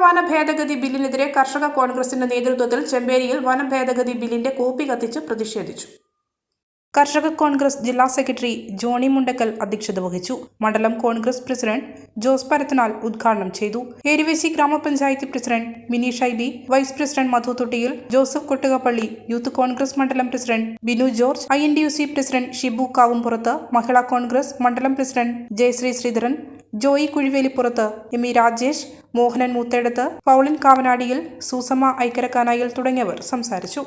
വന ഭേദഗതി ബില്ലിനെതിരെ കർഷക കോൺഗ്രസിന്റെ നേതൃത്വത്തിൽ ചെമ്പേരിയിൽ വന ഭേദഗതി ബില്ലിന്റെ കോപ്പി കത്തിച്ച് പ്രതിഷേധിച്ചു. കർഷക കോൺഗ്രസ് ജില്ലാ സെക്രട്ടറി ജോണി മുണ്ടക്കൽ അധ്യക്ഷത വഹിച്ചു. മണ്ഡലം കോൺഗ്രസ് പ്രസിഡന്റ് ജോസ് പരത്തനാൽ ഉദ്ഘാടനം ചെയ്തു. ഏരുവേശി ഗ്രാമപഞ്ചായത്ത് president Mini Shaibi vice president Madhu Thottiyil Joseph Kottukappally youth Congress മണ്ഡലം president Binu George I N D U C president Shibu Kavumpurath Mahila Congress മണ്ഡലം president Jayasree Sreedharan Joy Kuzhivelippurath M E Rajesh Mohanan Moothedath Paulin Kavanadiyil Susamma Aikkarakkanayil തുടങ്ങിയവർ സംസാരിച്ചു.